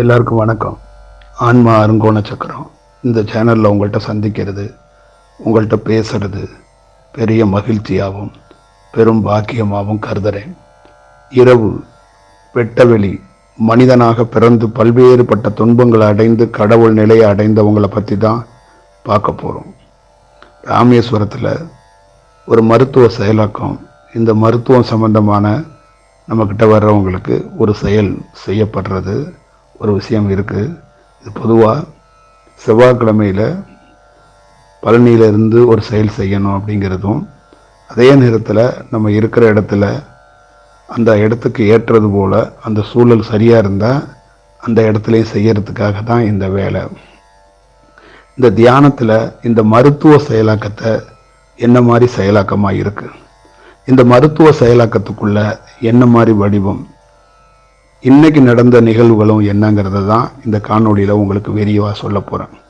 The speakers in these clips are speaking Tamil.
எல்லாருக்கும் வணக்கம். ஆன்மா அருங்கோண சக்கரம். இந்த சேனலில் உங்கள்கிட்ட சந்திக்கிறது உங்கள்கிட்ட பேசுறது பெரிய மகிழ்ச்சியாகவும் பெரும் பாக்கியமாகவும் கருதுறேன். இரவு வெட்டவெளி மனிதனாக பிறந்து பல்வேறுபட்ட துன்பங்களை அடைந்து கடவுள் நிலையை அடைந்தவங்களை பற்றி தான் பார்க்க போகிறோம் ராமேஸ்வரத்தில் ஒரு மருத்துவ செயலாக்கம் இந்த மருத்துவம் சம்பந்தமான நம்மக்கிட்ட வர்றவங்களுக்கு ஒரு செயல் செய்யப்படுறது. ஒரு விஷயம் இருக்குது இது பொதுவாக செவ்வாய்க்கிழமையில் பழனியிலிருந்து ஒரு செயல் செய்யணும் அப்படிங்கிறதும் அதே நேரத்தில் நம்ம இருக்கிற இடத்துல அந்த இடத்துக்கு ஏற்றது போல் அந்த சூழல் சரியாக இருந்தால் அந்த இடத்துலையும் செய்யறதுக்காக தான் இந்த வேலை. இந்த தியானத்தில் இந்த மருத்துவ செயலாக்கத்தை என்ன மாதிரி செயலாக்கமாக இருக்குது இந்த மருத்துவ செயலாக்கத்துக்குள்ளே என்ன மாதிரி வடிவம்? இன்றைக்கி நடந்த நிகழ்வுகளும் என்னங்கிறத தான் இந்த காணொளியில் உங்களுக்கு விரிவாக சொல்ல போகிறேன்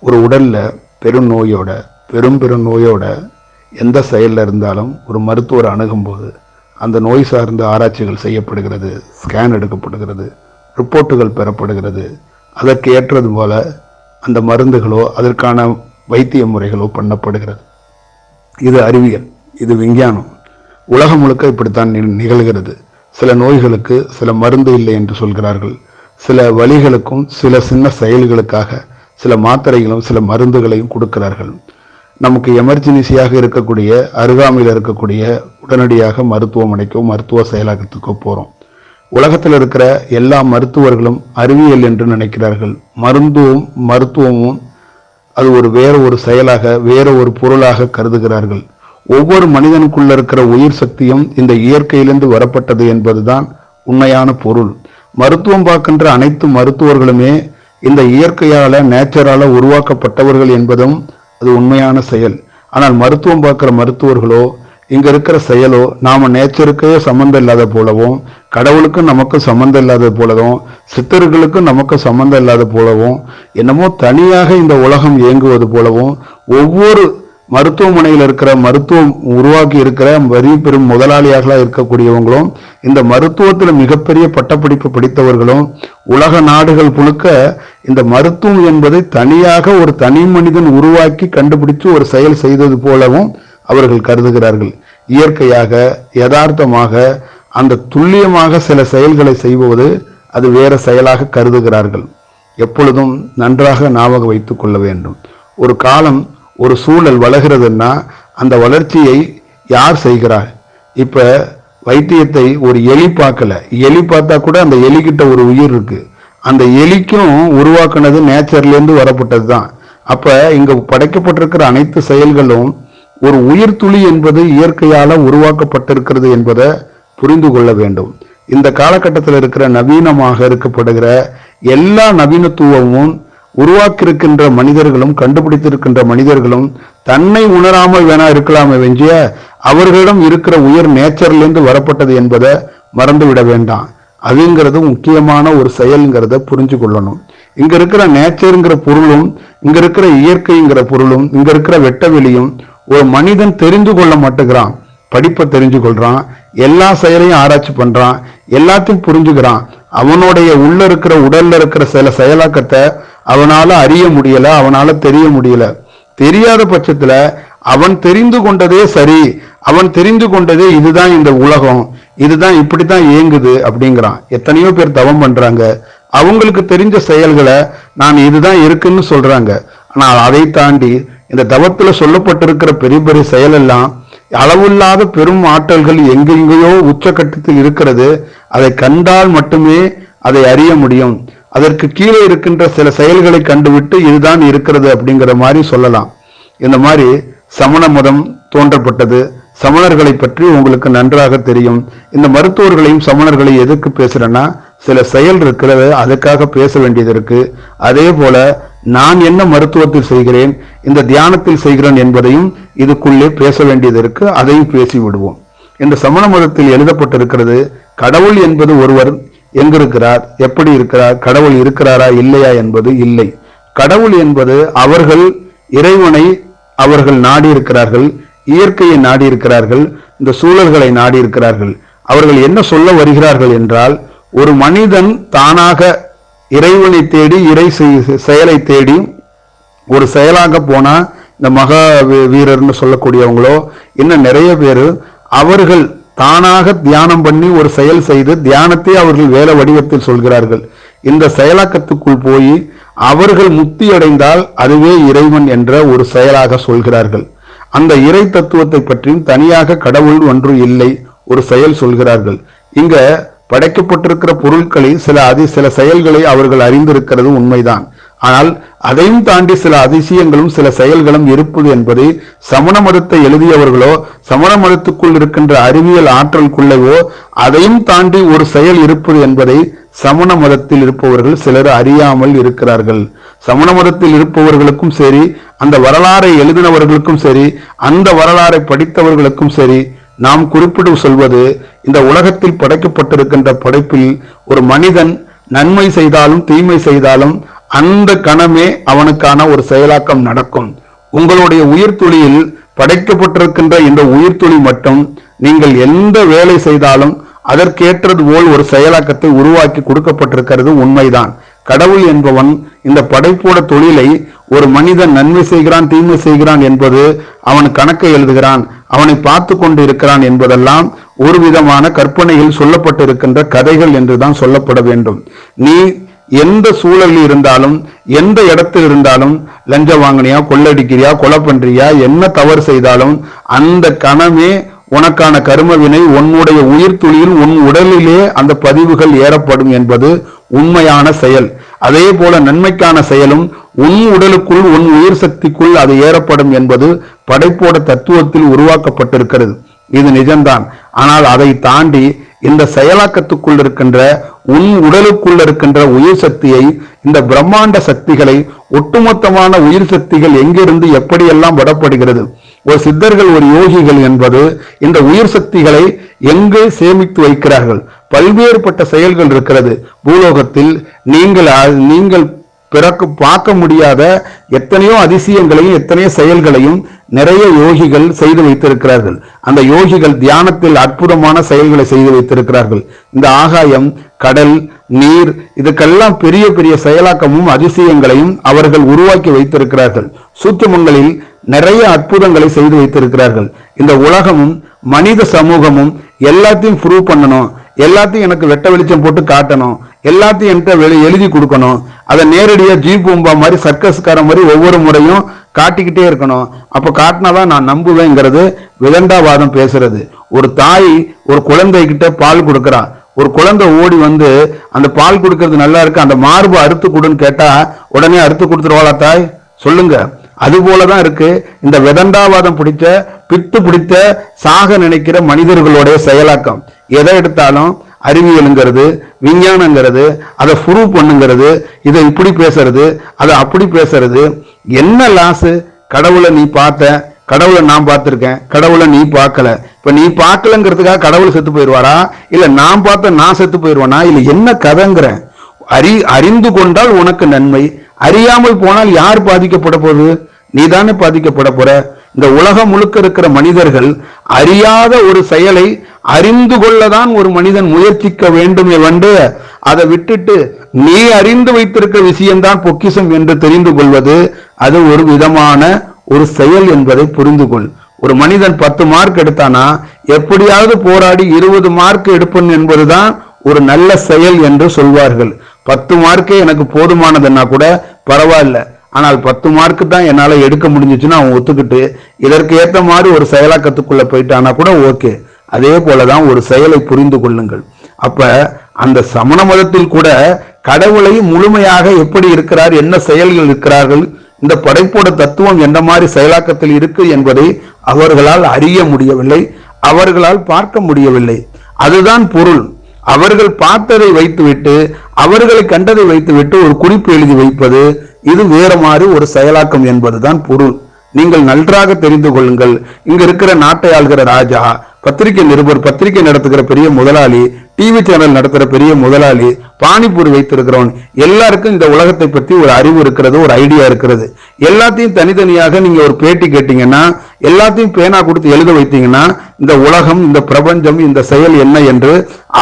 ஒரு உடலில் பெரும் நோயோட பெரும் பெரும் நோயோட எந்த செயலில் இருந்தாலும் ஒரு மருத்துவர் அணுகும்போது அந்த நோய் சார்ந்த ஆராய்ச்சிகள் செய்யப்படுகிறது ஸ்கேன் எடுக்கப்படுகிறது ரிப்போர்ட்டுகள் பெறப்படுகிறது. அதற்கு ஏற்றது போல் அந்த மருந்துகளோ அதற்கான வைத்திய முறைகளோ பண்ணப்படுகிறது. இது அறிவியல் இது விஞ்ஞானம். உலகம் முழுக்க இப்படித்தான் நி- நிகழ்கிறது. சில நோய்களுக்கு சில மருந்து இல்லை என்று சொல்கிறார்கள். சில வழிகளுக்கும் சில சின்ன செயல்களுக்காக சில மாத்திரைகளும் சில மருந்துகளையும் கொடுக்கிறார்கள். நமக்கு எமர்ஜென்சியாக இருக்கக்கூடிய அருகாமையில் இருக்கக்கூடிய உடனடியாக மருத்துவமனைக்கோ மருத்துவ செயலாக்கத்துக்கோ போகிறோம் உலகத்தில் இருக்கிற எல்லா மருத்துவர்களும் அறிவியல் என்று நினைக்கிறார்கள். மருந்தும் மருத்துவமும் அது ஒரு வேற ஒரு செயலாக வேற ஒரு பொருளாக கருதுகிறார்கள். ஒவ்வொரு மனிதனுக்குள்ள இருக்கிற உயிர் சக்தியும் இந்த இயற்கையிலிருந்து வரப்பட்டது என்பதுதான் உண்மையான பொருள். மருத்துவம் பார்க்கின்ற அனைத்து மருத்துவர்களுமே இந்த இயற்கையால நேச்சரால உருவாக்கப்பட்டவர்கள் என்பதும் அது உண்மையான செயல். ஆனால் மருத்துவம் பார்க்கிற மருத்துவர்களோ இங்க இருக்கிற செயலோ நாம நேச்சருக்கே சம்மந்தம் இல்லாத போலவும் கடவுளுக்கும் நமக்கும் சம்மந்தம் இல்லாத போலவும் சித்தர்களுக்கும் நமக்கும் சம்மந்தம் இல்லாத போலவும் என்னமோ தனியாக இந்த உலகம் இயங்குவது போலவும் ஒவ்வொரு மருத்துவமனையில் இருக்கிற மருத்துவம் உருவாக்கி இருக்கிற வரி பெரும் முதலாளியாக இருக்கக்கூடியவங்களும் இந்த மருத்துவத்தில் மிகப்பெரிய பட்டப்படிப்பு படித்தவர்களும் உலக நாடுகள் புழுக்க இந்த மருத்துவம் என்பதை தனியாக ஒரு தனி மனிதன் உருவாக்கி கண்டுபிடிச்சு ஒரு செயல் செய்தது போலவும் அவர்கள் கருதுகிறார்கள். இயற்கையாக யதார்த்தமாக அந்த துல்லியமாக சில செயல்களை செய்வது அது வேற செயலாக கருதுகிறார்கள். எப்பொழுதும் நன்றாக ஞாபகம் வைத்துக் கொள்ள வேண்டும். ஒரு காலம் ஒரு சூழல் வளர்கிறதுன்னா அந்த வளர்ச்சியை யார் செய்கிறார் இப்போ வைத்தியத்தை ஒரு எலி பார்க்கல. எலி பார்த்தா கூட அந்த எலிக்கிட்ட ஒரு உயிர் இருக்குது அந்த எலிக்கும் உருவாக்குனது நேச்சர்லேருந்து வரப்பட்டது தான் அப்போ இங்கே படைக்கப்பட்டிருக்கிற அனைத்து செயல்களும் ஒரு உயிர் துளி என்பது இயற்கையால் உருவாக்கப்பட்டிருக்கிறது என்பதை புரிந்து கொள்ள வேண்டும். இந்த காலகட்டத்தில் இருக்கிற நவீனமாக இருக்கப்படுகிற எல்லா நவீனத்துவமும் உருவாக்கியிருக்கின்ற மனிதர்களும் கண்டுபிடித்திருக்கின்ற மனிதர்களும் தன்னை உணராமல் வேணா இருக்கலாமே வெஞ்சிய அவர்களிடம் இருக்கிற உயர் நேச்சர்ல இருந்து வரப்பட்டது என்பதை மறந்து விட வேண்டாம். அதுங்கிறது முக்கியமான ஒரு செயல்ங்கிறத புரிஞ்சு கொள்ளணும் இங்க இருக்கிற நேச்சருங்கிற பொருளும் இங்க இருக்கிற இயற்கைங்கிற பொருளும் இங்க இருக்கிற வெட்டவெளியும் ஒரு மனிதன் தெரிந்து கொள்ள மாட்டேங்கிறான். படிப்பை தெரிஞ்சு கொள்றான். எல்லா செயலையும் ஆராய்ச்சி பண்றான். எல்லாத்தையும் புரிஞ்சுக்கிறான். அவனுடைய உள்ள இருக்கிற உடல்ல இருக்கிற சில செயலாக்கத்தை அவனால அறிய முடியல அவனால தெரிய முடியல. தெரியாத பட்சத்துல அவன் தெரிந்து கொண்டதே சரி அவன் தெரிந்து கொண்டதே இதுதான் இந்த உலகம் இதுதான் இப்படித்தான் இயங்குது அப்படிங்கிறான். எத்தனையோ பேர் தவம் பண்றாங்க. அவங்களுக்கு தெரிஞ்ச செயல்களை நான் இதுதான் இருக்குன்னு சொல்றாங்க. ஆனால் அதை தாண்டி இந்த தவத்துல சொல்லப்பட்டிருக்கிற பெரிய பெரிய செயல் எல்லாம் அளவில்லாத பெரும் ஆற்றல்கள் எங்கெங்கேயோ உச்சக்கட்டத்தில் இருக்கிறது. அதை கண்டால் மட்டுமே அதை அறிய முடியும். அதற்கு கீழே இருக்கின்ற சில செயல்களை கண்டுவிட்டு இதுதான் இருக்கிறது அப்படிங்கிற மாதிரி சொல்லலாம். இந்த மாதிரி சமண மதம் தோன்றப்பட்டது. சமணர்களை பற்றி உங்களுக்கு நன்றாக தெரியும். இந்த மருத்துவர்களையும் சமணர்களையும் எதுக்கு பேசுறேன்னா சில செயல் இருக்கிறது அதுக்காக பேச வேண்டியது இருக்கு. அதே போல நான் என்ன மருத்துவத்தில் செய்கிறேன் இந்த தியானத்தில் செய்கிறேன் என்பதையும் இதுக்குள்ளே பேச வேண்டியது இருக்கு அதையும் பேசி விடுவோம். இந்த சமண மதத்தில் எழுதப்பட்டிருக்கிறது கடவுள் என்பது ஒருவர் எங்கிருக்கிறார்? எப்படி இருக்கிறார்? கடவுள் இருக்கிறாரா? இல்லையா என்பது இல்லை. கடவுள் என்பது அவர்கள் இறைவனை அவர்கள் நாடி இருக்கிறார்கள் இயற்கையை நாடி இருக்கிறார்கள் இந்த சூழல்களை நாடி இருக்கிறார்கள் அவர்கள் என்ன சொல்ல வருகிறார்கள் என்றால் ஒரு மனிதன் தானாக இறைவனை தேடி இறை செய்- செயலை தேடி ஒரு செயலாக போனா இந்த மகா வீ- வீரர்னு சொல்லக்கூடியவங்களோ இன்னும் நிறைய பேர் அவர்கள் தானாக தியானம் பண்ணி ஒரு செயல் செய்து தியானத்தை அவர்கள் வேலை வடிவத்தில் சொல்கிறார்கள். இந்த செயலாக்கத்துக்குள் போய் அவர்கள் முக்தி அடைந்தால் அதுவே இறைவன் என்ற ஒரு செயலாக சொல்கிறார்கள். அந்த இறை தத்துவத்தை பற்றியும் தனியாக கடவுள் ஒன்று இல்லை ஒரு செயல் சொல்கிறார்கள். இங்க படைக்கப்பட்டிருக்கிற பொருட்களில் சில அதி சில செயல்களை அவர்கள் அறிந்திருக்கிறது உண்மைதான். ஆனால் அதையும் தாண்டி சில அதிசயங்களும் சில செயல்களும் இருப்பது என்பதை சமண மதத்தை எழுதியவர்களோ சமண மதத்துக்குள் இருக்கின்ற அறிவியல் ஆற்றலுக்குள்ளவோ அதையும் தாண்டி ஒரு செயல் இருப்பது என்பதை சமண மதத்தில் இருப்பவர்கள் சிலர் அறியாமல் இருக்கிறார்கள். சமண மதத்தில் இருப்பவர்களுக்கும் சரி அந்த வரலாறை எழுதினவர்களுக்கும் சரி அந்த வரலாறை படித்தவர்களுக்கும் சரி நாம் குறிப்பிட சொல்வது இந்த உலகத்தில் படைக்கப்பட்டிருக்கின்ற படைப்பில் ஒரு மனிதன் நன்மை செய்தாலும் தீமை செய்தாலும் அந்த கணமே அவனுக்கான ஒரு செயலாக்கம் நடக்கும். உங்களுடைய உயிர்த்துளியில் படைக்கப்பட்டிருக்கின்ற இந்த உயிர்த்துளி மட்டும் நீங்கள் எந்த வேலை செய்தாலும் அதற்கேற்றது போல் ஒரு செயலாக்கத்தை உருவாக்கி கொடுக்கப்பட்டிருக்கிறது உண்மைதான். கடவுள் என்பவன் இந்த படைப்போட தொழிலை ஒரு மனிதன் நன்மை செய்கிறான் தீமை செய்கிறான் என்பது அவன் கணக்கை எழுதுகிறான் அவனை பார்த்து கொண்டு இருக்கிறான் என்பதெல்லாம் ஒரு விதமான கற்பனையில் சொல்லப்பட்டிருக்கின்ற கதைகள் என்றுதான் சொல்லப்பட வேண்டும். நீ எந்த சூழலில் இருந்தாலும் எந்த இடத்தில் இருந்தாலும் லஞ்சம் வாங்கினியா கொள்ளடிக்கிறியா கொலை பண்றியா என்ன தவறு செய்தாலும் அந்த கணமே உனக்கான கருமவினை உன்னுடைய உயிர் துளியில் உன் உடலிலே அந்த பதிவுகள் ஏறப்படும் என்பது உண்மையான செயல். அதே போல நன்மைக்கான செயலும் உன் உடலுக்குள் உன் உயிர் சக்திக்குள் அது ஏறப்படும் என்பது படைப்போட தத்துவத்தில் உருவாக்கப்பட்டிருக்கிறது. இது நிஜம்தான். ஆனால் அதை தாண்டி இந்த செயலாக்கத்துக்குள் இருக்கின்ற உன் உடலுக்குள் இருக்கின்ற உயிர் சக்தியை இந்த பிரம்மாண்ட சக்திகளை ஒட்டுமொத்தமான உயிர் சக்திகள் எங்கிருந்து எப்படியெல்லாம் விடப்படுகிறது? ஒரு சித்தர்கள் ஒரு யோகிகள் என்பது இந்த உயிர் சக்திகளை எங்கு சேமித்து வைக்கிறார்கள்? பல்வேறுபட்ட செயல்கள் இருக்கிறது. பூலோகத்தில் நீங்கள் நீங்கள் பிறக்கு பார்க்க முடியாத எத்தனையோ அதிசயங்களையும் எத்தனையோ செயல்களையும் நிறைய யோகிகள் செய்து வைத்திருக்கிறார்கள். அந்த யோகிகள் தியானத்தில் அற்புதமான செயல்களை செய்து வைத்திருக்கிறார்கள். இந்த ஆகாயம் கடல் நீர் இதுக்கெல்லாம் பெரிய பெரிய செயலாக்கமும் அதிசயங்களையும் அவர்கள் உருவாக்கி வைத்திருக்கிறார்கள். சூத்திரமங்களில் நிறைய அற்புதங்களை செய்து வைத்திருக்கிறார்கள். இந்த உலகமும் மனித சமூகமும் எல்லாத்தையும் ப்ரூவ் பண்ணணும். எல்லாத்தையும் எனக்கு வெட்ட வெளிச்சம் போட்டு காட்டணும். எல்லாத்தையும் என்கிட்ட வெளி- எழுதி கொடுக்கணும். அதை நேரடியாக ஜீப் பூம்பா மாதிரி சர்க்கஸ்கார மாதிரி ஒவ்வொரு முறையும் காட்டிக்கிட்டே இருக்கணும். அப்போ காட்டினாதான் நான் நம்புவேங்கிறது விதண்டாவாதம் பேசுறது. ஒரு தாய் ஒரு குழந்தைகிட்ட பால் கொடுக்குறா. ஒரு குழந்தை ஓடி வந்து அந்த பால் கொடுக்கறது நல்லா இருக்கு? அந்த மார்பு அறுத்து கொடுன்னு கேட்டா உடனே அறுத்து கொடுத்துருவாளா தாய்? சொல்லுங்க. அது போலதான் இருக்கு. இந்த விதண்டாவாதம் பிடிச்ச பித்து பிடித்த சாக நினைக்கிற மனிதர்களுடைய செயலாக்கம். எதை எடுத்தாலும் அறிவியலுங்கிறது விஞ்ஞானங்கிறது அதை ப்ரூவ் பண்ணுங்கிறது இதை இப்படி பேசுறது அதை அப்படி பேசுறது. என்ன லாஸு கடவுளை நீ பார்த்த கடவுளை நான் பார்த்துருக்கேன் கடவுளை நீ பார்க்கல. இப்போ நீ பார்க்கலங்கிறதுக்காக கடவுள் செத்து போயிடுவாரா? இல்லை நான் பார்த்த நான் செத்து போயிடுவானா? இல்லை என்ன கதைங்கிறேன் அறி அறிந்து கொண்டால் உனக்கு நன்மை. அறியாமல் போனால் யார் பாதிக்கப்பட போகுது? நீ தானே பாதிக்கப்பட போற. இந்த உலகம் முழுக்க இருக்கிற மனிதர்கள் அறியாத ஒரு செயலை அறிந்து கொள்ளதான் ஒரு மனிதன் முயற்சிக்க வேண்டுமே வந்து அதை விட்டுட்டு நீ அறிந்து வைத்திருக்கிற விஷயம்தான் பொக்கிஷம் என்று தெரிந்து கொள்வது அது ஒரு விதமான ஒரு செயல் என்பதை புரிந்து கொள். ஒரு மனிதன் பத்து மார்க் எடுத்தானா எப்படியாவது போராடி இருபது மார்க் எடுப்பன் என்பதுதான் ஒரு நல்ல செயல் என்று சொல்வார்கள். பத்து மார்க்கே எனக்கு போதுமானதுன்னா கூட பரவாயில்ல. ஆனால் பத்து மார்க்கு தான் என்னால் எடுக்க முடிஞ்சுச்சுன்னா அவன் ஒத்துக்கிட்டு இதற்கு ஏற்ற மாதிரி ஒரு செயலாக்கத்துக்குள்ளே போயிட்டானா கூட ஓகே அதே போல தான் ஒரு செயலை புரிந்து கொள்ளுங்கள். அப்ப அந்த சமண மதத்தில் கூட கடவுளை முழுமையாக எப்படி இருக்கிறார் என்ன செயல்கள் இருக்கிறார்கள் இந்த படைப்போட தத்துவம் எந்த மாதிரி செயலாக்கத்தில் இருக்கு என்பதை அவர்களால் அறிய முடியவில்லை அவர்களால் பார்க்க முடியவில்லை. அதுதான் பொருள். அவர்கள் பார்த்ததை வைத்துவிட்டு அவர்களை கண்டதை வைத்துவிட்டு ஒரு குறிப்பு எழுதி வைப்பது இது வேற மாதிரி ஒரு செயலாக்கம் என்பதுதான் பொருள். நீங்கள் நன்றாக தெரிந்து கொள்ளுங்கள். இங்க இருக்கிற நாட்டை ஆள்கிற ராஜா பத்திரிகை நிருபர் பத்திரிகை நடத்துகிற பெரிய முதலாளி டிவி சேனல் நடத்துகிற பெரிய முதலாளி பானிபூரி வைத்திருக்கிறவன் எல்லாருக்கும் இந்த உலகத்தை பற்றி ஒரு அறிவு இருக்கிறது ஒரு ஐடியா இருக்கிறது. எல்லாத்தையும் தனித்தனியாக நீங்க ஒரு பேட்டி கேட்டீங்கன்னா எல்லாத்தையும் பேனா கொடுத்து எழுத வைத்தீங்கன்னா இந்த உலகம் இந்த பிரபஞ்சம் இந்த செயல் என்ன என்று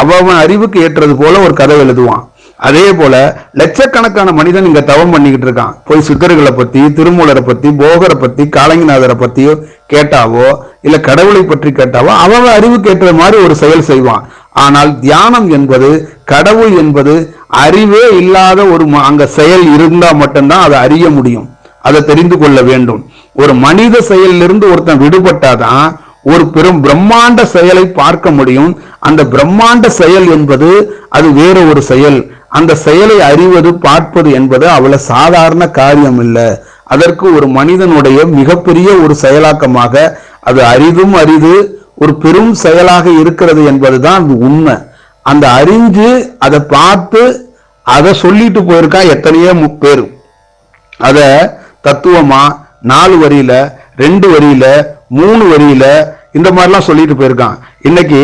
அவன் அறிவுக்கு ஏற்றது போல ஒரு கதை எழுதுவான். அதே போல லட்சக்கணக்கான மனிதன் இங்க தவம் பண்ணிக்கிட்டு இருக்கான். போய் சித்தர்களை பத்தி திருமூலரை பத்தி போகரை பத்தி காலங்கிநாதரை பத்தியோ கேட்டாவோ இல்ல கடவுளை பற்றி கேட்டாவோ அவன் அறிவுக்கு ஏற்ற மாதிரி ஒரு செயல் செய்வான். ஆனால் தியானம் என்பது கடவுள் என்பது அறிவே இல்லாத ஒரு ம- அங்க செயல் இருந்தா மட்டும்தான் அதை அறிய முடியும். அதை தெரிந்து கொள்ள வேண்டும். ஒரு மனித செயலிலிருந்து ஒருத்தன் விடுபட்டாதான் ஒரு பெரும் பிரம்மாண்ட செயலை பார்க்க முடியும். அந்த பிரம்மாண்ட செயல் என்பது அது வேற ஒரு செயல். அந்த செயலை அறிவது பார்ப்பது என்பது அவ்வளவு சாதாரண காரியம் இல்லை அதற்கு ஒரு மனிதனுடைய மிகப்பெரிய ஒரு செயலாக்கமாக அது அரிதும் அரிது ஒரு பெரும் செயலாக இருக்கிறது என்பதுதான் அது உண்மை. அந்த அறிஞ்சு அதை பார்த்து அதை சொல்லிட்டு போயிருக்கா எத்தனையோ பேர். அத தத்துவமா நாலு வரியில ரெண்டு வரியில மூணு வரியில இந்த மாதிரிலாம் சொல்லிட்டு போயிருக்கான். இன்னைக்கு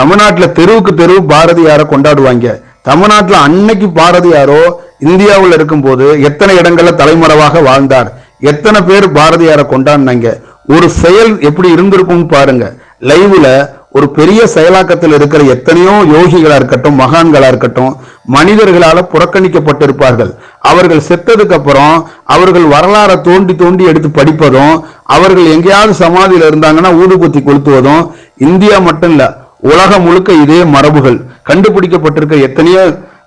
தமிழ்நாட்டில் தெருவுக்கு தெரு பாரதியாரை கொண்டாடுவாங்க. தமிழ்நாட்டில் அன்னைக்கு பாரதியாரோ இந்தியாவில் இருக்கும்போது எத்தனை இடங்கள்ல தலைமறைவாக வாழ்ந்தார்? எத்தனை பேர் பாரதியாரை கொண்டாடினாங்க? ஒரு செயல் எப்படி இருந்திருக்கும்னு பாருங்க. லைவ்ல ஒரு பெரிய செயலாக்கத்தில் இருக்கிற எத்தனையோ யோகிகளா இருக்கட்டும் மகான்களா இருக்கட்டும் மனிதர்களால புறக்கணிக்கப்பட்டிருப்பார்கள். அவர்கள் செத்ததுக்கு அப்புறம் அவர்கள் வரலாறை தோண்டி தோண்டி எடுத்து படிப்பதும் அவர்கள் எங்கேயாவது சமாதியில் இருந்தாங்கன்னா ஊதுபத்தி கொளுத்துவதும் இந்தியா மட்டும் இல்லை உலகம் முழுக்க இதே மரபுகள். கண்டுபிடிக்கப்பட்டிருக்க எத்தனையோ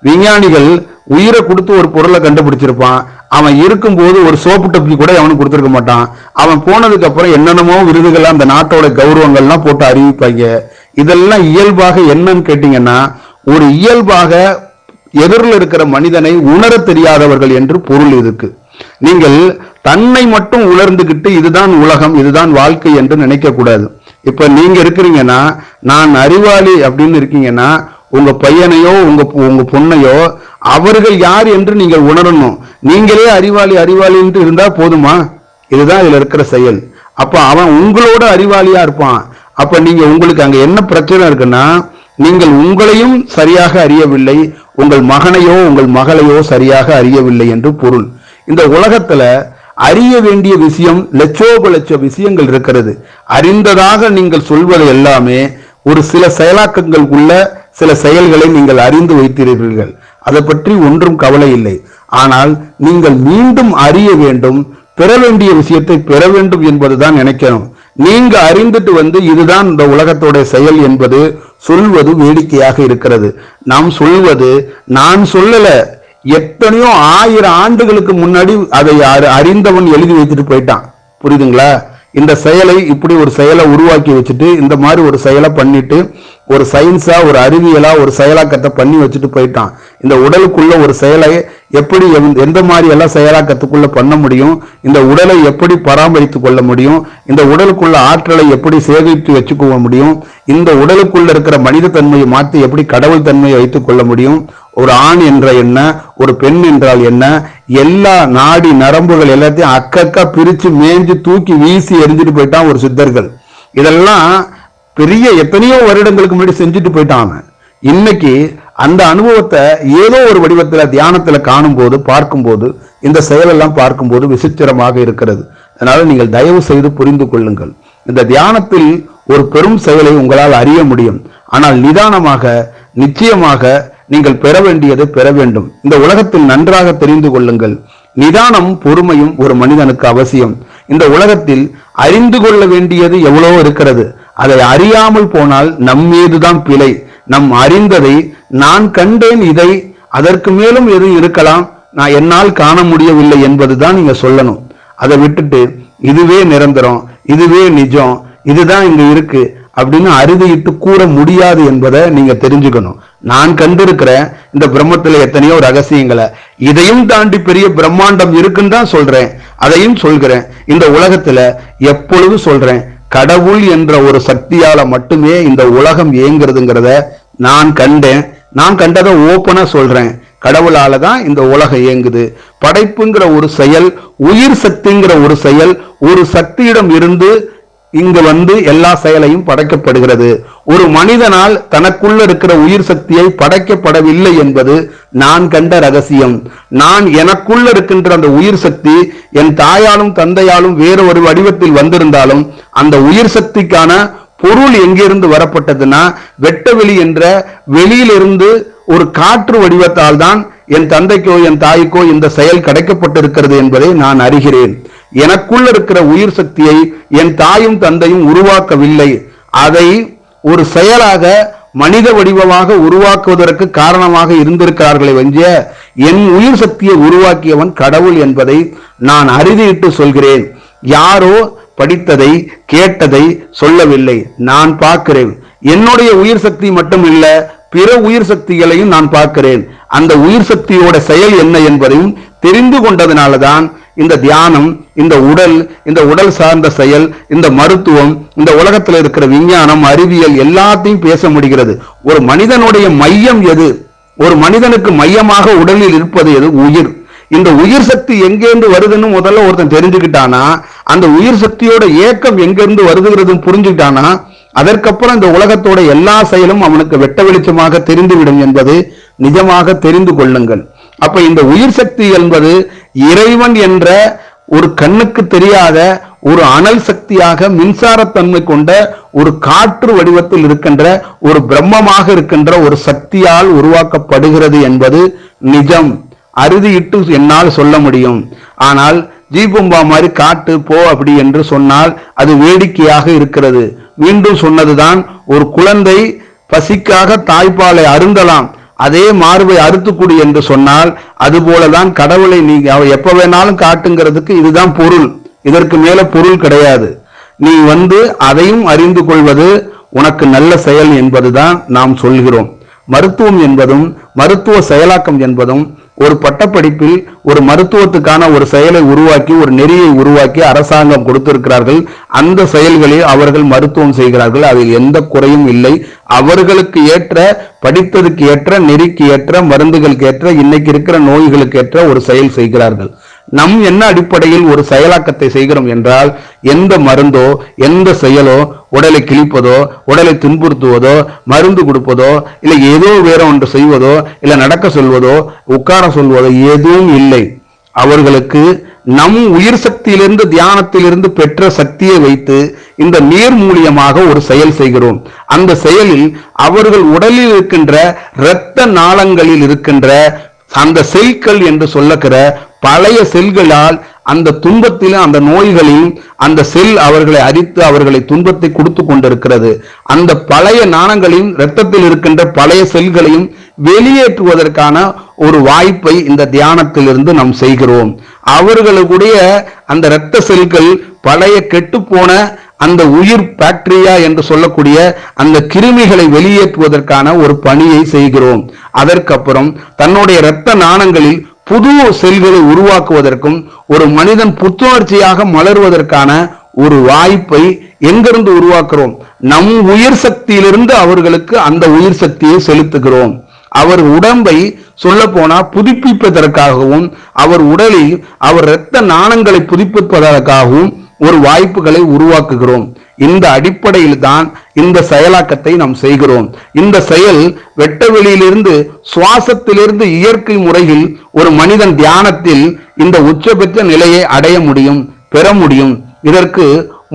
விஞ்ஞானிகள் உயிரை கொடுத்து ஒரு பொருளை கண்டுபிடிச்சிருப்பான். அவன் இருக்கும்போது ஒரு சோப்பு டப்பி கூட அவனுக்கு கொடுத்துருக்க மாட்டான். அவன் போனதுக்கு அப்புறம் என்னென்னமோ விருதுகள் அந்த நாட்டோட கௌரவங்கள்லாம் போட்டு அறிவிப்பாங்க. இதெல்லாம் இயல்பாக என்னன்னு கேட்டீங்கன்னா ஒரு இயல்பாக எதிரில் இருக்கிற மனிதனை உணரத் தெரியாதவர்கள் என்று பொருள் இதுக்கு. நீங்கள் தன்னை மட்டும் உணர்ந்துகிட்டு இதுதான் உலகம் இதுதான் வாழ்க்கை என்று நினைக்க கூடாது இப்ப நீங்க இருக்கிறீங்கன்னா நான் அறிவாளி அப்படின்னு இருக்கீங்கன்னா உங்க பையனையோ உங்க உங்க பொண்ணையோ அவர்கள் யார் என்று நீங்கள் உணரணும். நீங்களே அறிவாளி அறிவாளி என்று இருந்தா போதுமா? இதுதான் இதுல இருக்கிற செயல். அப்ப அவன் உங்களோட அறிவாளியா இருப்பான். அப்ப நீங்க உங்களுக்கு அங்க என்ன பிரச்சனை இருக்குன்னா நீங்கள் உங்களையும் சரியாக அறியவில்லை உங்கள் மகனையோ உங்கள் மகளையோ சரியாக அறியவில்லை என்று பொருள். இந்த உலகத்துல அறிய வேண்டிய விஷயம் லட்சோப லட்ச விஷயங்கள் இருக்கிறது. அறிந்ததாக நீங்கள் சொல்வது எல்லாமே ஒரு சில செயலாக்கங்கள் உள்ள சில செயல்களை நீங்கள் அறிந்து வைத்திருக்கிறீர்கள் அதை பற்றி ஒன்றும் கவலை இல்லை. ஆனால் நீங்கள் மீண்டும் அறிய வேண்டும் பெற வேண்டிய விஷயத்தை பெற வேண்டும் என்பதுதான் நினைக்கணும். நீங்க அறிந்துட்டு வந்து இதுதான் இந்த உலகத்தோட செயல் என்பது சொல்வது வேடிக்கையாக இருக்கிறது. நாம் சொல்வது நான் சொல்லல எத்தனையோ ஆயிரம் ஆண்டுகளுக்கு முன்னாடி அதை அறி- அறிந்தவன் எழுதி வச்சுட்டு போயிட்டான். புரியுதுங்களா? இந்த செயலை இப்படி ஒரு செயலை உருவாக்கி வச்சுட்டு இந்த மாதிரி ஒரு செயலை பண்ணிட்டு ஒரு சயின்ஸா ஒரு அறிவியலா ஒரு செயலாக்கத்தை பண்ணி வச்சுட்டு போயிட்டான். இந்த உடலுக்குள்ள ஒரு செயலை எப்படி எந்த- எந்த மாதிரி எல்லாம் செயலாக்கத்துக்குள்ள பண்ண முடியும்? இந்த உடலை எப்படி பராமரித்து கொள்ள முடியும்? இந்த உடலுக்குள்ள ஆற்றலை எப்படி சேகரித்து வச்சுக்கொள்ள முடியும்? இந்த உடலுக்குள்ள இருக்கிற மனித தன்மையை மாற்றி எப்படி கடவுள் தன்மையை வைத்துக் கொள்ள முடியும்? ஒரு ஆண் என்ற என்ன ஒரு பெண் என்றால் என்ன எல்லா நாடி நரம்புகள் எல்லாத்தையும் அக்கக்கா பிரித்து மேய்ஞ்சு தூக்கி வீசி எரிஞ்சிட்டு போயிட்டான் ஒரு சித்தர்கள். இதெல்லாம் பெரிய எத்தனையோ வருடங்களுக்கு முன்னாடி செஞ்சுட்டு போயிட்டான் இன்னைக்கு அந்த அனுபவத்தை ஏதோ ஒரு வடிவத்தில் தியானத்தில் காணும்போது பார்க்கும்போது இந்த செயலெல்லாம் பார்க்கும்போது விசித்திரமாக இருக்கிறது. அதனால் நீங்கள் தயவு செய்து புரிந்து கொள்ளுங்கள். இந்த தியானத்தில் ஒரு பெரும் செயலை உங்களால் அறிய முடியும். ஆனால் நிதானமாக நிச்சயமாக நீங்கள் பெற வேண்டியதை பெற வேண்டும். இந்த உலகத்தில் நன்றாக தெரிந்து கொள்ளுங்கள். நிதானம் பொறுமையும் ஒரு மனிதனுக்கு அவசியம். இந்த உலகத்தில் அறிந்து கொள்ள வேண்டியது எவ்வளவோ இருக்கிறது. அதை அறியாமல் போனால் நம் மீதுதான் பிழை. நம் அறிந்ததை நான் கண்டேன் இதை அதற்கு மேலும் எது இருக்கலாம்? நான் என்னால் காண முடியவில்லை என்பதுதான் நீங்க சொல்லணும். அதை விட்டுட்டு இதுவே நிரந்தரம் இதுவே நிஜம் இதுதான் இங்க இருக்கு. அப்படின்னு அறுதியிட்டு கூற முடியாது என்பதை நீங்க தெரிஞ்சுக்கணும். நான் கண்டிருக்கிறேன் இந்த பிரம்மத்துல எத்தனையோ ரகசியங்களை. இதையும் தாண்டி பெரிய பிரம்மாண்டம் இருக்குன்னு தான் சொல்றேன். அதையும் சொல்கிறேன். இந்த உலகத்துல எப்பொழுதும் சொல்றேன் கடவுள் என்ற ஒரு சக்தியால மட்டுமே இந்த உலகம் இயங்குறதுங்கிறத நான் கண்டேன். நான் கண்டதை ஓப்பனா சொல்றேன். கடவுளால தான் இந்த உலகம் இயங்குது. படைப்புங்கிற ஒரு செயல் உயிர் சக்திங்கிற ஒரு செயல் ஒரு சக்தியிடம் இருந்து இங்கு வந்து எல்லா செயலையும் படைக்கப்படுகிறது. ஒரு மனிதனால் தனக்குள்ள இருக்கிற உயிர் சக்தியை படைக்கப்படவில்லை என்பது நான் கண்ட ரகசியம். நான் எனக்குள்ள இருக்கின்ற அந்த உயிர் சக்தி என் தாயாலும் தந்தையாலும் வேறு ஒரு வடிவத்தில் வந்திருந்தாலும் அந்த உயிர் சக்திக்கான பொருள் எங்கிருந்து வரப்பட்டதுன்னா வெட்டவெளி என்ற வெளியிலிருந்து ஒரு காற்று வடிவத்தால் தான் என் தந்தைக்கோ என் தாய்க்கோ இந்த செயல் கிடைக்கப்பட்டிருக்கிறது என்பதை நான் அறிகிறேன். எனக்குள்ள இருக்கிற உயிர் சக்தியை என் தாயும் தந்தையும் உருவாக்கவில்லை. அதை ஒரு செயலாக மனித வடிவமாக உருவாக்குவதற்கு காரணமாக இருந்திருக்கிறார்களே வஞ்சிய என் உயிர் சக்தியை உருவாக்கியவன் கடவுள் என்பதை நான் அறுதியிட்டு சொல்கிறேன். யாரோ படித்ததை கேட்டதை சொல்லவில்லை. நான் பார்க்கிறேன். என்னுடைய உயிர் சக்தி மட்டும் இல்ல பிற உயிர் சக்திகளையும் நான் பார்க்கிறேன். அந்த உயிர் சக்தியோட செயல் என்ன என்பதையும் தெரிந்து கொண்டதுனாலதான் இந்த தியானம் இந்த உடல் இந்த உடல் சார்ந்த செயல் இந்த மருத்துவம் இந்த உலகத்தில் இருக்கிற விஞ்ஞானம் அறிவியல் எல்லாத்தையும் பேச முடிகிறது. ஒரு மனிதனுடைய மையம் எது? ஒரு மனிதனுக்கு மையமாக உடலில் இருப்பது எது? உயிர். இந்த உயிர் சக்தி எங்கேருந்து வருதுன்னு முதல்ல ஒருத்தன் தெரிஞ்சுக்கிட்டானா அந்த உயிர் சக்தியோட ஏக்கம் எங்கிருந்து வருதுங்கிறதும் புரிஞ்சுக்கிட்டானா அதற்கப்புறம் இந்த உலகத்தோட எல்லா செயலும் அவனுக்கு வெட்ட வெளிச்சமாக தெரிந்துவிடும் என்பது நிஜமாக தெரிந்து கொள்ளுங்கள். அப்ப இந்த உயிர் சக்தி என்பது இறைவன் என்ற ஒரு கண்ணுக்கு தெரியாத ஒரு அனல் சக்தியாக மின்சாரத்தன்மை கொண்ட ஒரு காற்று வடிவத்தில் இருக்கின்ற ஒரு பிரம்மமாக இருக்கின்ற ஒரு சக்தியால் உருவாக்கப்படுகிறது என்பது நிஜம். அறுதியிட்டு என்னால் சொல்ல முடியும். ஆனால் ஜீபும்பா மாதிரி காட்டு போ அப்படி என்று சொன்னால் அது வேடிக்கையாக இருக்கிறது. மீண்டும் சொன்னதுதான் ஒரு குழந்தை பசிக்காக தாய்ப்பாலை அருந்தலாம். அதே மார்பை அறுத்துக்குடி என்று சொன்னால் அதுபோலதான் கடவுளை நீங்க எப்ப வேணாலும் காட்டுங்கிறதுக்கு இதுதான் பொருள். இதற்கு மேல பொருள் கிடையாது. நீ வந்து அதையும் அறிந்து கொள்வது உனக்கு நல்ல செயல் என்பதுதான் நாம் சொல்கிறோம். மருத்துவம் என்பதும் மருத்துவ செயலாக்கம் என்பதும் ஒரு பட்டப்படிப்பில் ஒரு மருத்துவத்துக்கான ஒரு செயலை உருவாக்கி ஒரு நெறியை உருவாக்கி அரசாங்கம் கொடுத்திருக்கிறார்கள். அந்த செயல்களில் அவர்கள் மருத்துவம் செய்கிறார்கள். அதில் எந்த குறையும் இல்லை. அவர்களுக்கு ஏற்ற படித்ததுக்கு ஏற்ற நெறிக்கு ஏற்ற மருந்துகளுக்கு ஏற்ற இன்னைக்கு இருக்கிற நோய்களுக்கு ஏற்ற ஒரு செயல் செய்கிறார்கள். நம் என்ன அடிப்படையில் ஒரு செயலாக்கத்தை செய்கிறோம் என்றால் எந்த மருந்தோ எந்த செயலோ உடலை கிழிப்பதோ உடலை துன்புறுத்துவதோ மருந்து கொடுப்பதோ இல்லை ஏதோ வேற ஒன்று செய்வதோ இல்லை நடக்க சொல்வதோ உட்கார சொல்வதோ எதுவும் இல்லை. அவர்களுக்கு நம் உயிர் சக்தியிலிருந்து தியானத்திலிருந்து பெற்ற சக்தியை வைத்து இந்த நீர் மூலியமாக ஒரு செயல் செய்கிறோம். அந்த செயலில் அவர்கள் உடலில் இருக்கின்ற இரத்த நாளங்களில் இருக்கின்ற அந்த செல்கள் என்று சொல்லக்கிற பழைய செல்களால் அந்த துன்பத்திலும் அந்த நோய்களில் அந்த செல் அவர்களை அரித்து அவர்களை துன்பத்தை கொடுத்து கொண்டிருக்கிறது. அந்த பழைய நாணங்களையும் இரத்தத்தில் இருக்கின்ற பழைய செல்களையும் வெளியேற்றுவதற்கான ஒரு வாய்ப்பை இந்த தியானத்திலிருந்து நாம் செய்கிறோம். அவர்களுடைய அந்த இரத்த செல்கள் பழைய கெட்டுப்போன அந்த உயிர் பாக்டீரியா என்று சொல்லக்கூடிய அந்த கிருமிகளை வெளியேற்றுவதற்கான ஒரு பணியை செய்கிறோம். அதற்கப்புறம் தன்னுடைய இரத்த நாணங்களில் புது செல்களை உருவாக்குவதற்கும் ஒரு மனிதன் புத்துணர்ச்சியாக மலர்வதற்கான ஒரு வாய்ப்பை எங்கிருந்து உருவாக்குறோம்? நம் உயிர் சக்தியிலிருந்து அவர்களுக்கு அந்த உயிர் சக்தியை செலுத்துகிறோம். அவர் உடம்பை சொல்ல போனா புதுப்பிப்பதற்காகவும் அவர் உடலில் அவர் இரத்த நாணங்களை புதுப்பிப்பதற்காகவும் ஒரு வாய்ப்புகளை உருவாக்குகிறோம். இந்த அடிப்படையில் தான் இந்த செயலாக்கத்தை நாம் செய்கிறோம். இந்த செயல் வெட்ட வெளியிலிருந்து சுவாசத்திலிருந்து இயற்கை முறையில் ஒரு மனிதன் தியானத்தில் இந்த உச்சபட்ச நிலையை அடைய முடியும் பெற முடியும். இதற்கு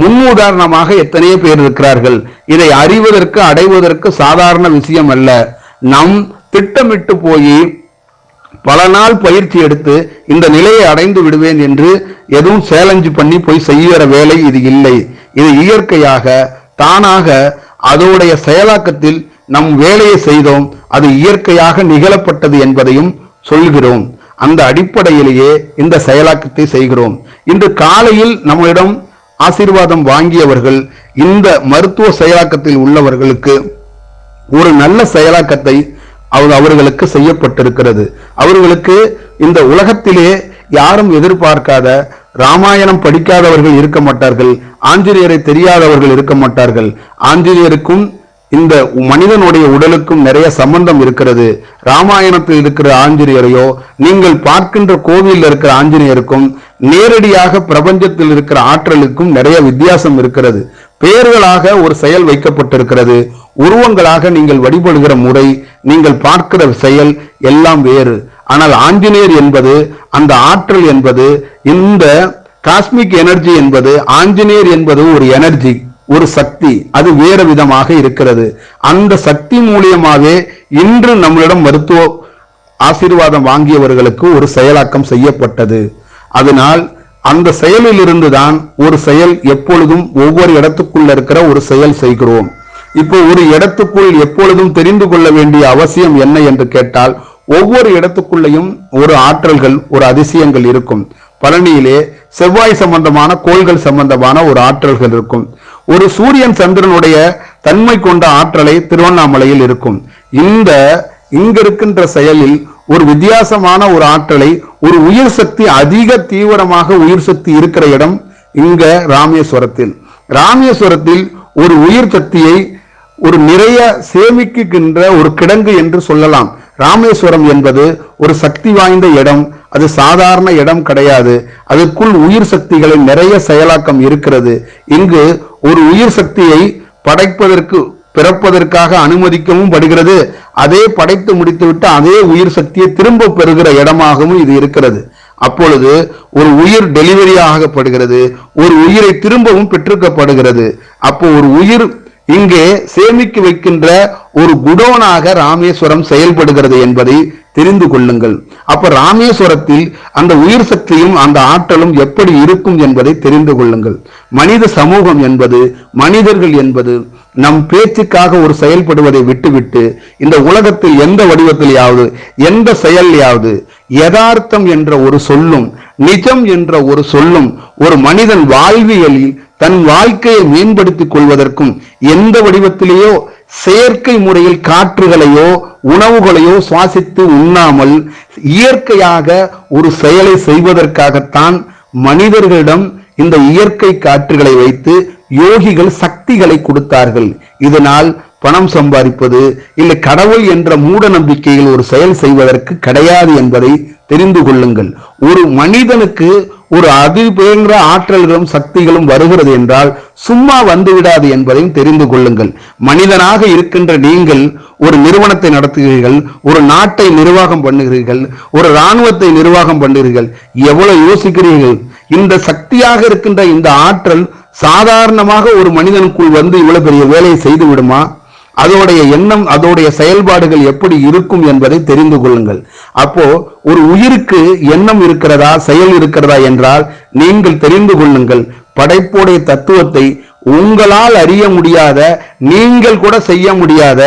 முன்னுதாரணமாக எத்தனையோ பேர் இருக்கிறார்கள். இதை அறிவதற்கு அடைவதற்கு சாதாரண விஷயம் அல்ல நம் திட்டமிட்டு போய் பல நாள் பயிற்சி எடுத்து இந்த நிலையை அடைந்து விடுவேன் என்று எதுவும் சேலஞ்சு பண்ணி போய் செய்கிற வேலை இது இல்லை. இது இயற்கையாக தானாக அதோடைய செயலாக்கத்தில் நம் வேலையை செய்தோம். அது இயற்கையாக நிகழப்பட்டது என்பதையும் சொல்கிறோம். அந்த அடிப்படையிலேயே இந்த செயலாக்கத்தை செய்கிறோம். இன்று காலையில் நம்மளிடம் ஆசீர்வாதம் வாங்கியவர்கள் இந்த மருத்துவ செயலாக்கத்தில் உள்ளவர்களுக்கு ஒரு நல்ல செயலாக்கத்தை அவர் அவர்களுக்கு செய்யப்பட்டிருக்கிறது. அவர்களுக்கு இந்த உலகத்திலே யாரும் எதிர்பார்க்காத ராமாயணம் படிக்காதவர்கள் இருக்க மாட்டார்கள் ஆஞ்சநேயரை தெரியாதவர்கள் இருக்க மாட்டார்கள். ஆஞ்சநேயருக்கும் இந்த மனிதனுடைய உடலுக்கும் நிறைய சம்பந்தம் இருக்கிறது. ராமாயணத்தில் இருக்கிற ஆஞ்சநேயரையோ நீங்கள் பார்க்கின்ற கோவிலில் இருக்கிற ஆஞ்சநேயருக்கும் நேரடியாக பிரபஞ்சத்தில் இருக்கிற ஆற்றலுக்கும் நிறைய வித்தியாசம் இருக்கிறது. பெயர்களாக ஒரு செயல் வைக்கப்பட்டிருக்கிறது. உருவங்களாக நீங்கள் வழிபடுகிற முறை நீங்கள் பார்க்கிற செயல் எல்லாம் வேறு. ஆனால் ஆஞ்சநேயர் என்பது அந்த ஆற்றல் என்பது இந்த காஸ்மிக் எனர்ஜி என்பது ஆஞ்சநேயர் என்பது ஒரு எனர்ஜி ஒரு சக்தி. அது வேறு விதமாக இருக்கிறது. அந்த சக்தி மூலியமாகவே இன்று நம்மளிடம் மருத்துவ ஆசீர்வாதம் வாங்கியவர்களுக்கு ஒரு செயலாக்கம் செய்யப்பட்டது. அதனால் அந்த செயலில் இருந்துதான் ஒரு செயல் எப்பொழுதும் ஒவ்வொரு இடத்துக்குள்ள இருக்கிற ஒரு செயல் செய்கிறோம். இப்போ ஒரு இடத்துக்குள் எப்பொழுதும் தெரிந்து கொள்ள வேண்டிய அவசியம் என்ன என்று கேட்டால் ஒவ்வொரு இடத்துக்குள்ளேயும் ஒரு ஆற்றல்கள் ஒரு அதிசயங்கள் இருக்கும். பழனியிலே செவ்வாய் சம்பந்தமான கோள்கள் சம்பந்தமான ஒரு ஆற்றல்கள் இருக்கும். ஒரு சூரியன் சந்திரனுடைய தன்மை கொண்ட ஆற்றலை திருவண்ணாமலையில் இருக்கும். இந்த இங்க இருக்கின்ற செயலில் ஒரு வித்தியாசமான ஒரு ஆற்றலை ஒரு உயிர் சக்தி அதிக தீவிரமாக உயிர் சக்தி இருக்கிற இடம் இங்க ராமேஸ்வரத்தில். ராமேஸ்வரத்தில் ஒரு உயிர் சக்தியை ஒரு நிறைய சேமிக்குகின்ற ஒரு கிடங்கு என்று சொல்லலாம். ராமேஸ்வரம் என்பது ஒரு சக்தி வாய்ந்த இடம் அது சாதாரண இடம் கிடையாது. அதற்குள் உயிர் சக்திகளின் நிறைய செயலாக்கம் இருக்கிறது. இங்கு ஒரு உயிர் சக்தியை படைப்பதற்கு பிறப்பதற்காக அனுமதிக்கவும் படுகிறது. அதே படைத்து முடித்துவிட்டு அதே உயிர் சக்தியை திரும்ப பெறுகிற இடமாகவும் இது இருக்கிறது. அப்பொழுது ஒரு உயிர் டெலிவரி ஆகப்படுகிறது. ஒரு உயிரை திரும்பவும் பெற்றுக்கப்படுகிறது. அப்போ ஒரு உயிர் இங்கே சேமிக்க வைக்கின்ற ஒரு குடோனாக ராமேஸ்வரம் செயல்படுகிறது என்பதை தெரிந்து கொள்ளுங்கள். அப்ப ராமேஸ்வரத்தில் அந்த உயிர் சக்தியும் அந்த ஆற்றலும் எப்படி இருக்கும் என்பதை தெரிந்து கொள்ளுங்கள். மனித சமூகம் என்பது மனிதர்கள் என்பது நம் பேச்சுக்காக ஒரு செயல்படுவதை விட்டுவிட்டு இந்த உலகத்தில் எந்த வடிவத்திலேயாவது எந்த செயல்லையாவது யதார்த்தம் என்ற ஒரு சொல்லும் நிஜம் என்ற ஒரு சொல்லும் ஒரு மனிதன் வாழ்வியலில் தன் வாழ்க்கையை மேம்படுத்திக் கொள்வதற்கும் எந்த வடிவத்திலேயோ செயற்கை முறையில் காற்றுகளையோ உணவுகளையோ சுவாசித்து உண்ணாமல் இயற்கையாக ஒரு செயலை செய்வதற்காகத்தான் மனிதர்களிடம் இந்த இயற்கை காற்றுகளை வைத்து யோகிகள் சக்திகளை கொடுத்தார்கள். இதனால் பணம் சம்பாதிப்பது இல்லை கடவுள் என்ற மூட நம்பிக்கையில் ஒரு செயல் செய்வதற்கு கிடையாது என்பதை தெரிந்து கொள்ளுங்கள். ஒரு மனிதனுக்கு ஒரு அதிபயங்கர ஆற்றல்களும் சக்திகளும் வருகிறது என்றால் சும்மா வந்து விடாது என்பதையும் தெரிந்து கொள்ளுங்கள். மனிதனாக இருக்கின்ற நீங்கள் ஒரு நிறுவனத்தை நடத்துகிறீர்கள் ஒரு நாட்டை நிர்வாகம் பண்ணுகிறீர்கள் ஒரு இராணுவத்தை நிர்வாகம் பண்ணுகிறீர்கள் எவ்வளவு யோசிக்கிறீர்கள்? இந்த சக்தியாக இருக்கின்ற இந்த ஆற்றல் சாதாரணமாக ஒரு மனிதனுக்குள் வந்து இவ்வளவு பெரிய வேலையை செய்து விடுமா? அதோடைய எண்ணம் அதோடைய செயல்பாடுகள் எப்படி இருக்கும் என்பதை தெரிந்து கொள்ளுங்கள். அப்போ ஒரு உயிருக்கு எண்ணம் இருக்கிறதா செயல் இருக்கிறதா என்றால் நீங்கள் தெரிந்து கொள்ளுங்கள். படைப்புடைய தத்துவத்தை உங்களால் அறிய முடியாத நீங்கள் கூட செய்ய முடியாத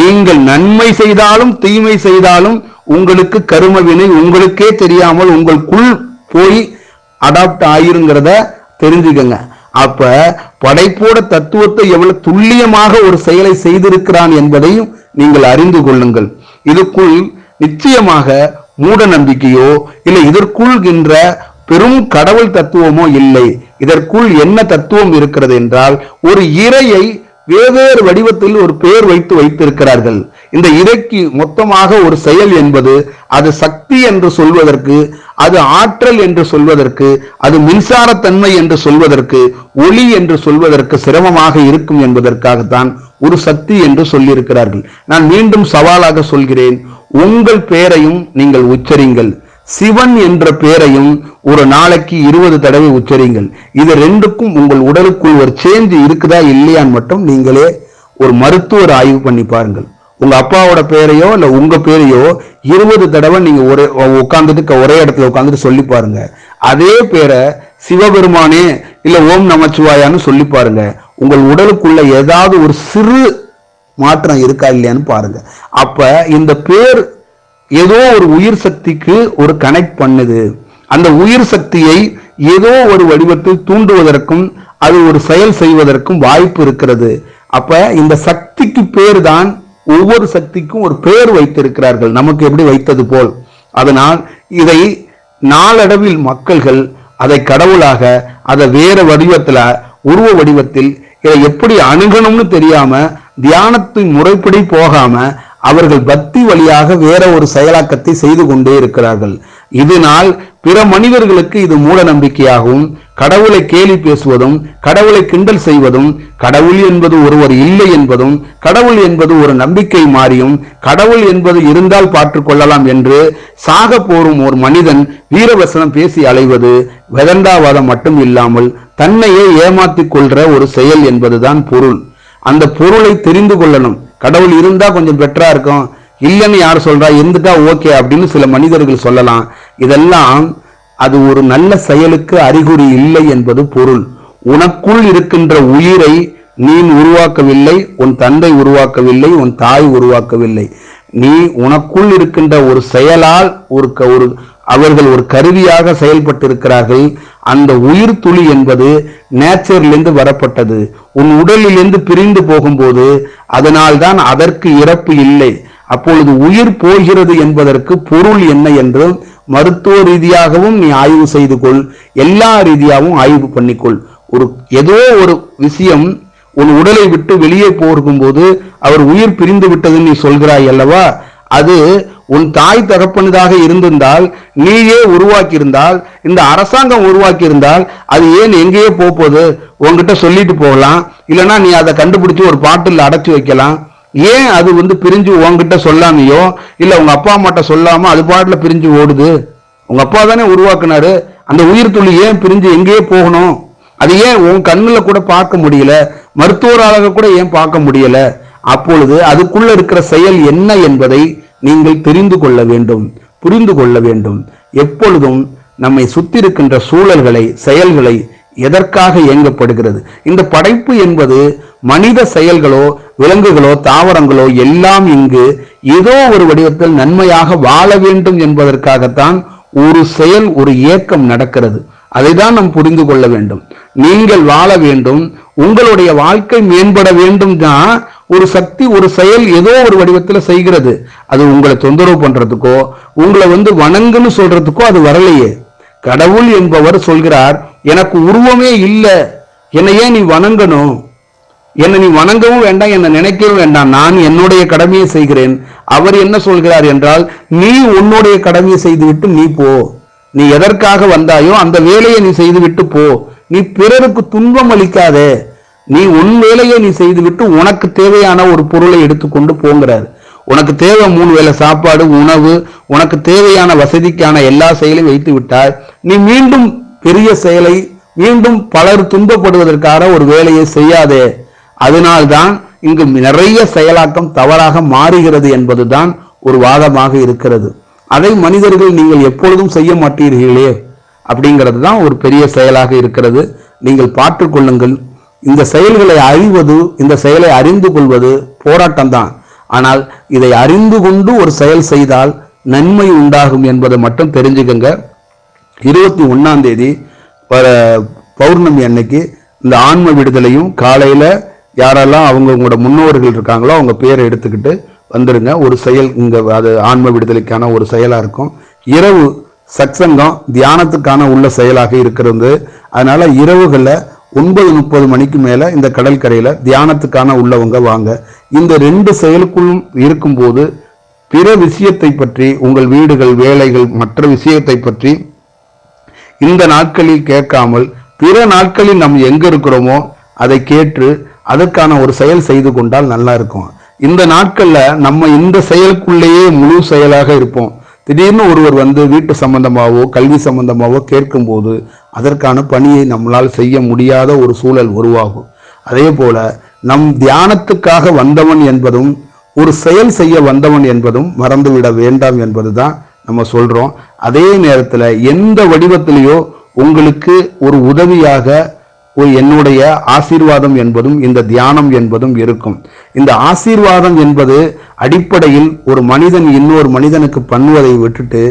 நீங்கள் நன்மை செய்தாலும் தீமை செய்தாலும் உங்களுக்கு கரும வினை உங்களுக்கே தெரியாமல் உங்களுக்குள் போய் அடாப்ட் ஆயிருங்கிறத தெரிஞ்சுக்கங்க. அப்ப படைப்போட தத்துவத்தை எவ்வளவு துல்லியமாக ஒரு செயலை செய்திருக்கிறான் என்பதையும் நீங்கள் அறிந்து கொள்ளுங்கள். இதுக்குள் நிச்சயமாக மூட நம்பிக்கையோ இல்லை இதற்குள்கின்ற பெரும் கடவுள் தத்துவமோ இல்லை. இதற்குள் என்ன தத்துவம் இருக்கிறது என்றால் ஒரு இறையை வெவ்வேறு வடிவத்தில் ஒரு பெயர் வைத்து வைத்திருக்கிறார்கள். இந்த இறைக்கு மொத்தமாக ஒரு செயல் என்பது அது சக்தி என்று சொல்வதற்கு அது ஆற்றல் என்று சொல்வதற்கு அது மின்சாரத்தன்மை என்று சொல்வதற்கு ஒளி என்று சொல்வதற்கு சிரமமாக இருக்கும் என்பதற்காகத்தான் ஒரு சக்தி என்று சொல்லியிருக்கிறார்கள். நான் மீண்டும் சவாலாக சொல்கிறேன் உங்கள் பெயரையும் நீங்கள் உச்சரிங்கள். சிவன் என்ற பெயரையும் ஒரு நாளைக்கு இருபது தடவை உச்சரிங்கள். இது ரெண்டுக்கும் உங்கள் உடலுக்குள் ஒரு சேஞ்ச் இருக்குதா இல்லையான்னு மட்டும் நீங்களே ஒரு மருத்துவர் ஆய்வு பண்ணி பாருங்கள். உங்க அப்பாவோட பேரையோ இல்ல உங்க பேரையோ இருபது தடவை நீங்க ஒரே உட்காந்துட்டு ஒரே இடத்துல உட்காந்துட்டு சொல்லி பாருங்க. அதே பேரை சிவபெருமானே இல்ல ஓம் நமச்சிவாயான்னு சொல்லி பாருங்க. உங்கள் உடலுக்குள்ள ஏதாவது ஒரு சிறு மாற்றம் இருக்கா இல்லையான்னு பாருங்க. அப்ப இந்த பேர் ஏதோ ஒரு உயிர் சக்திக்கு ஒரு கனெக்ட் பண்ணுது. அந்த உயிர் சக்தியை ஏதோ ஒரு வடிவத்தில் தூண்டுவதற்கும் அது ஒரு செயல் செய்வதற்கும் வாய்ப்பு இருக்கிறது. அப்ப இந்த சக்திக்கு பேர் தான் ஒவ்வொரு சக்திக்கும் ஒரு பெயர் வைத்திருக்கிறார்கள். நமக்கு எப்படி வைத்தது போல். அதனால் இதை நாளடைவில் மக்கள்கள் அதை கடவுளாக அதை வேற வடிவத்தில் உருவ வடிவத்தில் இதை எப்படி அணுகணும்னு தெரியாம தியானத்தின் முறைப்படி போகாம அவர்கள் பக்தி வழியாக வேற ஒரு செயலாக்கத்தை செய்து கொண்டே இருக்கிறார்கள். இதனால் பிற மனிதர்களுக்கு இது மூட நம்பிக்கையாகவும் கடவுளை கேலி பேசுவதும் கடவுளை கிண்டல் செய்வதும் கடவுள் என்பது ஒருவர் இல்லை என்பதும் கடவுள் என்பது ஒரு நம்பிக்கை மாறியும் கடவுள் என்பது இருந்தால் பார்த்து கொள்ளலாம் என்று சாக போரும் ஒரு மனிதன் வீரவசனம் பேசி அலைவது வெதண்டாவாதம் மட்டும் இல்லாமல் தன்னையே ஏமாத்திக் கொள்ற ஒரு செயல் என்பதுதான் பொருள். அந்த பொருளை தெரிந்து கொள்ளணும். கடவுள் இருந்தா கொஞ்சம் பெட்டரா இருக்கும். இல்லைன்னு யார் சொல்றா? இருந்துட்டா ஓகே அப்படின்னு சில மனிதர்கள் சொல்லலாம். இதெல்லாம் அது ஒரு நல்ல செயலுக்கு அறிகுறி இல்லை என்பது பொருள். உனக்குள் இருக்கின்ற உயிரை நீ உருவாக்கவில்லை உன் தந்தை உருவாக்கவில்லை உன் தாய் உருவாக்கவில்லை. நீ உனக்குள் இருக்கின்ற ஒரு செயலால் ஒரு க- ஒரு அவர்கள் ஒரு கருவியாக செயல்பட்டிருக்கிறார்கள். அந்த உயிர் துளி என்பது நேச்சரிலிருந்து வரப்பட்டது. உன் உடலிலிருந்து பிரிந்து போகும்போது அதனால்தான் அதற்கு இறப்பு இல்லை. அப்பொழுது உயிர் போகிறது என்பதற்கு பொருள் என்ன என்றும் மருத்துவ ரீதியாகவும் நீ ஆய்வு செய்து கொள் எல்லா ரீதியாகவும் ஆய்வு பண்ணிக்கொள். ஒரு ஏதோ ஒரு விஷயம் உன் உடலை விட்டு வெளியே போகும்போது அவர் உயிர் பிரிந்து விட்டதுன்னு நீ சொல்கிறாய் அல்லவா? அது உன் தாய் தகப்பனதாக இருந்திருந்தால் நீயே உருவாக்கியிருந்தால் இந்த அரசாங்கம் உருவாக்கியிருந்தால் அது ஏன் எங்கேயே போகுது? உன்கிட்ட சொல்லிட்டு போகலாம். இல்லைன்னா நீ அதை கண்டுபிடிச்சி ஒரு பாட்டில் அடைச்சி வைக்கலாம். ஏன் அது வந்து பிரிஞ்சு உங்ககிட்ட சொல்லாமையோ? இல்ல உங்க அப்பா அம்மாட்ட சொல்லாம அது பாட்டுல பிரிஞ்சு ஓடுது? உங்க அப்பா தானே உருவாக்குனாரு. அந்த உயிர் துளி ஏன் பிரிஞ்சு எங்கேயே போகணும்? அது ஏன் உன் கண்ணுல கூட பார்க்க முடியல? மருத்துவராக கூட ஏன் பார்க்க முடியல? அப்பொழுது அதுக்குள்ள இருக்கிற செயல் என்ன என்பதை நீங்கள் தெரிந்து கொள்ள வேண்டும். புரிந்து கொள்ள வேண்டும். எப்பொழுதும் நம்மை சுத்தி இருக்கின்ற சூழல்களை செயல்களை எதற்காக இயங்கப்படுகிறது? இந்த படைப்பு என்பது மனித செயல்களோ விலங்குகளோ தாவரங்களோ எல்லாம் இங்கு ஏதோ ஒரு வடிவத்தில் நன்மையாக வாழ வேண்டும் என்பதற்காகத்தான் ஒரு செயல் ஒரு இயக்கம் நடக்கிறது. அதைதான் நாம் புரிந்து கொள்ள வேண்டும். நீங்கள் வாழ வேண்டும் உங்களுடைய வாழ்க்கை மேம்பட வேண்டும் தான் ஒரு சக்தி ஒரு செயல் ஏதோ ஒரு வடிவத்தில் செய்கிறது. அது உங்களை தொந்தரவு பண்றதுக்கோ உங்களை வந்து வணங்குன்னு சொல்றதுக்கோ அது வரலையே. கடவுள் என்பவர் சொல்கிறார் எனக்கு உருவமே இல்லை. என்னை ஏன் நீ வணங்கணும்? என்னை நீ வணங்கவும் வேண்டாம் என்னை நினைக்கவும் வேண்டாம். நான் என்னுடைய கடமையை செய்கிறேன். அவர் என்ன சொல்கிறார் என்றால் நீ உன்னுடைய கடமையை செய்துவிட்டு நீ போ. நீ எதற்காக வந்தாயோ அந்த வேலையை நீ செய்துவிட்டு போ. நீ பிறருக்கு துன்பம் அளிக்காதே. நீ உன் வேலையை நீ செய்துவிட்டு உனக்கு தேவையான ஒரு பொருளை எடுத்துக்கொண்டு போங்கிறார். உனக்கு தேவை மூணு வேளை சாப்பாடு உணவு உனக்கு தேவையான வசதிக்கான எல்லா செயலையும் வைத்து விட்டால் நீ மீண்டும் பெரிய செயலை மீண்டும் பலர் துன்பப்படுவதற்கான ஒரு வேலையை செய்யாதே. அதனால்தான் இங்கு நிறைய செயலாக்கம் தவறாக மாறுகிறது என்பதுதான் ஒரு வாதமாக இருக்கிறது. அதை மனிதர்கள் நீங்கள் எப்பொழுதும் செய்ய மாட்டீர்களே அப்படிங்கிறது தான் ஒரு பெரிய செயலாக இருக்கிறது. நீங்கள் பார்த்துக்கொள்ளுங்கள் இந்த செயல்களை அறிவது இந்த செயலை அறிந்து கொள்வது போராட்டம்தான். ஆனால் இதை அறிந்து கொண்டு ஒரு செயல் செய்தால் நன்மை உண்டாகும் என்பதை மட்டும் தெரிஞ்சுக்கங்க. இருபத்தி ஒன்றாம் தேதி வர பௌர்ணமி அன்னைக்கு இந்த ஆன்ம விடுதலையும் காலையில் யாரெல்லாம் அவங்க உங்களோட முன்னோர்கள் இருக்காங்களோ அவங்க பேரை எடுத்துக்கிட்டு வந்துடுங்க ஒரு செயல் இங்கே அது ஆன்ம விடுதலைக்கான ஒரு செயலாக இருக்கும். இரவு சத்சங்கம் தியானத்துக்கான உள்ள செயலாக இருக்கிறது. அதனால் இரவுகளில் ஒன்பது முப்பது மணிக்கு மேலே இந்த கடற்கரையில் தியானத்துக்கான உள்ளவங்க வாங்க. இந்த ரெண்டு செயலுக்குள்ளும் இருக்கும்போது பிற விஷயத்தை பற்றி உங்கள் வீடுகள் வேலைகள் மற்ற விஷயத்தை பற்றி இந்த நாட்களில் கேட்காமல் பிற நாட்களில் நாம் எங்க இருக்கிறோமோ அதை கேட்டு அதற்கான ஒரு செயல் செய்து கொண்டால் நல்லா இருக்கும். இந்த நாட்கள்ல நம்ம இந்த செயலுக்குள்ளேயே முழு செயலாக இருப்போம். திடீர்னு ஒருவர் வந்து வீட்டு சம்பந்தமாகவோ கல்வி சம்பந்தமாகவோ கேட்கும்போது அதற்கான பணியை நம்மளால் செய்ய முடியாத ஒரு சூழல் உருவாகும். அதே போல நம் தியானத்துக்காக வந்தவன் என்பதும் ஒரு செயல் செய்ய வந்தவன் என்பதும் மறந்துவிட வேண்டாம் என்பதுதான் நம்ம சொல்றோம். அதே நேரத்தில் எந்த வடிவத்திலேயோ உங்களுக்கு ஒரு உதவியாக என்னுடைய ஆசீர்வாதம் என்பதும் இந்த தியானம் என்பதும் இருக்கும். இந்த ஆசீர்வாதம் என்பது அடிப்படையில் ஒரு மனிதன் இன்னொரு மனிதனுக்கு பண்ணுவதை விட்டுட்டு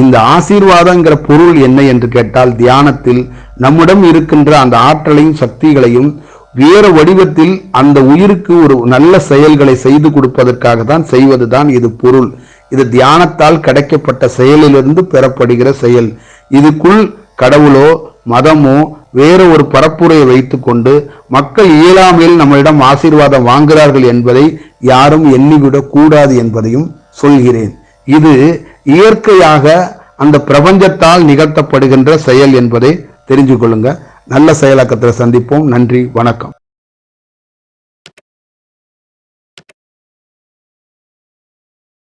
இந்த ஆசீர்வாதங்கிற பொருள் என்ன என்று கேட்டால் தியானத்தில் நம்மிடம் இருக்கின்ற அந்த ஆற்றலையும் சக்திகளையும் வேறு வடிவத்தில் அந்த உயிருக்கு ஒரு நல்ல செயல்களை செய்து கொடுப்பதற்காக தான் செய்வதுதான் இது பொருள். இது தியானத்தால் கிடைக்கப்பட்ட செயலிலிருந்து பெறப்படுகிற செயல். இதுக்குள் கடவுளோ மதமோ வேறு ஒரு பரப்புரையை வைத்துக்கொண்டு மக்கள் இயலாமையில் நம்மளிடம் ஆசீர்வாதம் வாங்குகிறார்கள் என்பதை யாரும் எண்ணிவிடக் கூடாது என்பதையும் சொல்கிறேன். இது இயற்கையாக அந்த பிரபஞ்சத்தால் நிகழ்த்தப்படுகின்ற செயல் என்பதை தெரிஞ்சு கொள்ளுங்க நல்ல செயலாக்கத்தில் சந்திப்போம். நன்றி. வணக்கம்.